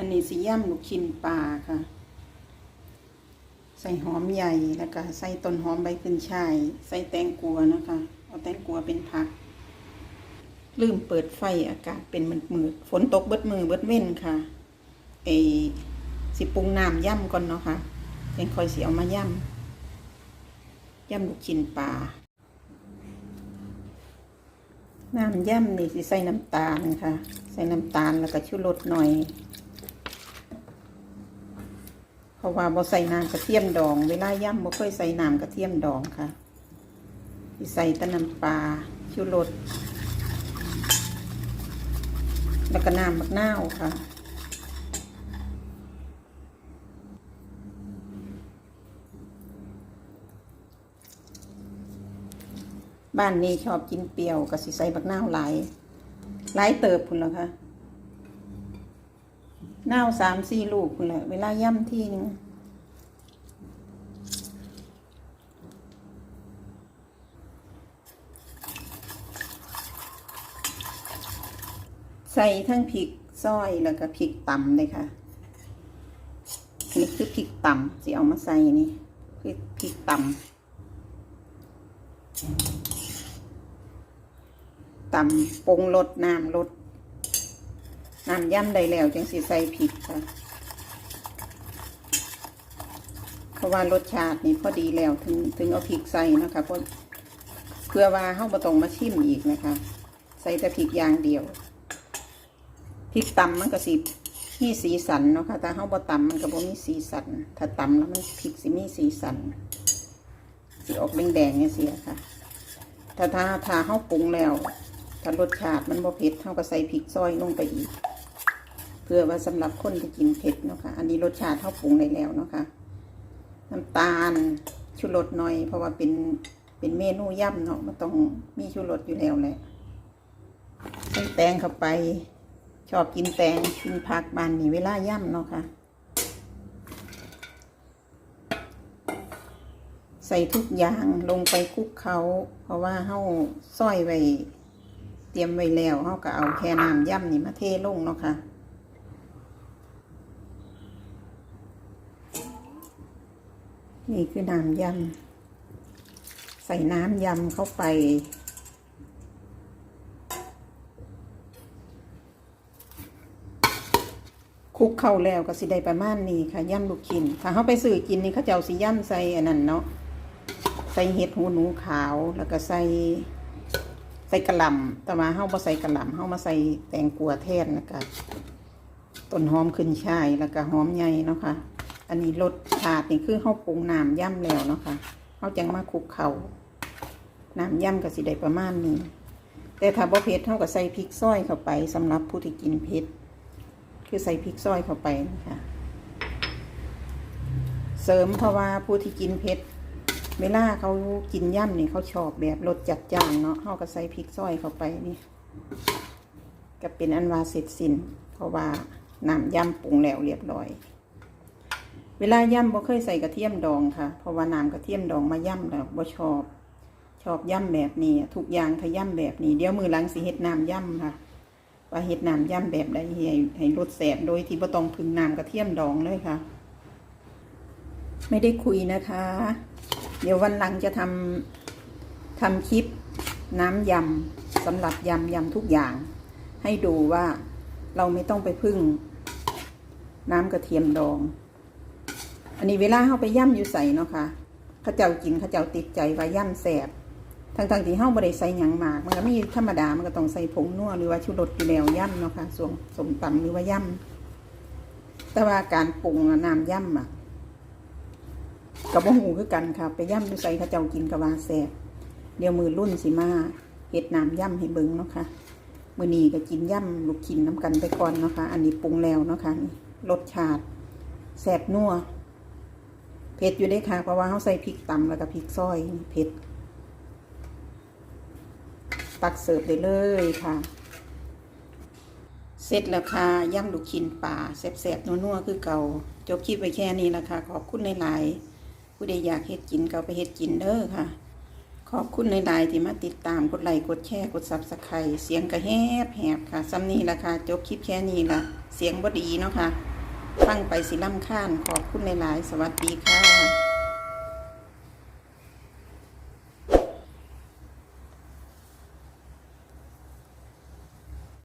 อันนี้สีย่ำลูกชิ้นปลาค่ะ ใส่หอมใหญ่แล้วก็ใส่ต้นหอมใบขึ้นช่าย ใส่แตงกัวนะคะ เอาแตงกัวเป็นผัก ลืมเปิดไฟอากาศเป็นมืดมืดฝนตกเบิดมือเบิดเว้นค่ะไอสิปรุงน้ำย่ำก่อนเนาะค่ะยังคอยสีเอามาย่ำย่ำลูกชิ้นปลาน้ำย่ำนี่สิใส่น้ำตาลค่ะ ใส่น้ำตาลแล้วก็ชูรสหน่อย เพ ราะว่าบ่ใส่น้ำกระเทียมดอง เวลาย่ำบ่เคยใส่น้ำกระเทียมดองค่ะใส่ต่น้ำปลาชูรสแล้วก็น้ำมะนาวค่ะบ้านนี้ชอบกินเปรี้ยวก็สิใส่บักนาวหลายหลายเติบพุ่นละค่ะ น่าสามสี่ลูกพุ่นละเวลาย่ำที่นึงใส่ทั้งพริกซอยแล้วก็พริกตำเลยค่ะ นี่คือพริกตำสิเอามาใส่นี่คือพริกตำตำปรุงรสน้ำรส น้ำย่ำได้แล้วจังสิใส่ผิดค่ะเพราะว่ารสชาตินี่พอดีแล้วถึงถึงเอาพริกใส่นะคะเพราะเพื่อว่าเฮาบ่ต้องมาชิมอีกนะคะ ใส่แต่พริกอย่างเดียวพริกตำมันก็สิมีสีสันเนาะค่ะแต่เฮาบ่ตำมันก็บ่มีสีสัน ถ้าตำแล้วมันพริกสิมีสีสันสิออกแดงๆเนี่ยเสียค่ะถ้าถ้าถ้าเฮาปรุงแล้วถ้ารสชาติมันบ่เผ็ดเฮาก็ใส่พริกซอยลงไปอีก เพื่อว่าสำหรับคนที่กินเผ็ดเนาะค่ะ อันนี้รสชาติเฮาปรุงได้แล้วเนาะค่ะน้ำตาลชูรสหน่อย เพราะว่าเป็นเป็นเมนูย่ำเนาะมันต้องมีชูรสอยู่แล้วแหละใส่แตงเข้าไป ชอบกินแตงกินผักบานนี่เวลาย่ำเนาะค่ะ ใส่ทุกอย่างลงไปคลุกเขาเพราะว่าเฮาซอยไว้เตรียมไว้แล้วเฮาก็เอาแค่น้ำย่ำนี่มาเทลงเนาะค่ะ นี่คือน้ำยำ ใส่น้ำยำเข้าไปคลุกเข้าแล้วก็สิได้ประมาณนี้ค่ะย่ำลูกชิ้นถ้าเขาไปซื้อกินนี่เขาจะเอาสิย่ำใส่อันนั้นเนาะใส่เห็ดหูหนูขาวแล้วก็ใส่ใส่กระลำแต่ว่าเฮาบ่ใส่กระลำเฮามาใส่แตงกัวแทนแล้วก็ต้นหอมขึ้นช่ายแล้วก็หอมใหญ่เนาะค่ะ อันนี้รสชาตินี่คือเฮาปรุงน้ำย่ำแล้วเนาะค่ะเฮาจังมาคลุกเขาน้ำย่ำก็สิได้ประมาณนี้ แต่ถ้าบ่เผ็ดเฮาก็ใส่พริกซอยเข้าไปสำหรับผู้ที่กินเผ็ดคือใส่พริกซอยเข้าไปนะคะเสริมเพราะว่าผู้ที่กินเผ็ดเวลาเขากินย่ำนี่เขาชอบแบบรสจัดจ้านเนาะเขาก็ใส่พริกซอยเข้าไปนี่ก็เป็นอันว่าเสร็จสิ้นเพราะว่าน้ำย่ำปรุงแล้วเรียบร้อย เวลาย่ำบ่เคยใส่กระเทียมดองค่ะ เพราะว่าน้ำกระเทียมดองมาย่ำแล้วบ่ชอบ ชอบย่ำแบบนี้ทุกอย่างถ้าย่ำแบบนี้ เดี๋ยวมือหลังสิเฮ็ดน้ำย่ำค่ะ ว่าเฮ็ดน้ำย่ำแบบใดให้ให้รสแสบโดยที่บ่ต้องพึ่งน้ำกระเทียมดองเลยค่ะ ไม่ได้คุยนะคะ เดี๋ยววันหลังจะทำทำคลิปน้ำยำสำหรับยำยำทุกอย่าง ให้ดูว่าเราไม่ต้องไปพึ่ง น้ำกระเทียมดอง อันนี้เวลาเข้าไปย่ำอยู่ใส่เนาะค่ะเข้าเจ้ากินเข้าเจ้าติดใจว่าย่ำแสบทั้งๆที่เฮาบ่ได้ใส่หยังมาก มันก็มีธรรมดา มันก็ต้องใส่ผงนัวหรือว่าชูรสอยู่แล้วย่ำเนาะค่ะส่วนสมตำหรือว่าย่ำแต่ว่าการปรุงน้ำย่ำอะกับว่าหูคือกันค่ะ ไปย่ำดูใส่ข้าเจ้ากินกับว่าแซ่บเดี๋ยวมือรุ่นสิมาเห็ดน้ำย่ำให้เบิ้งเนาะค่ะมือนีก็กินย่ำลูกชิ้นน้ำกันไปก่อนเนาะค่ะอันนี้ปรุงแล้วเนาะค่ะรสชาติแซ่บนัว เผ็ดอยู่ได้ค่ะ เพราะว่าเขาใส่พริกตำแล้วก็พริกซอยเผ็ด ตักเสิร์ฟได้เลยค่ะ เสร็จแล้วค่ะย่ำลูกชิ้นป่าแซ่บๆนัวๆคือเก่าจบคลิปไปแค่นี้ละค่ะ ขอบคุณหลายๆผู้ใดอยากเฮ็ดกินก็ไปเฮ็ดกินเด้อค่ะ ขอบคุณหลายๆที่มาติดตามกดไลค์กดแชร์กดซับสไครต์เสียงกระแหบแหบค่ะซ้ำนี้ละค่ะจบคลิปแค่นี้ละเสียงบดีเนาะค่ะ ตั้งไปสิล่ำข้านขอบคุณหลาย ๆ สวัสดีค่ะ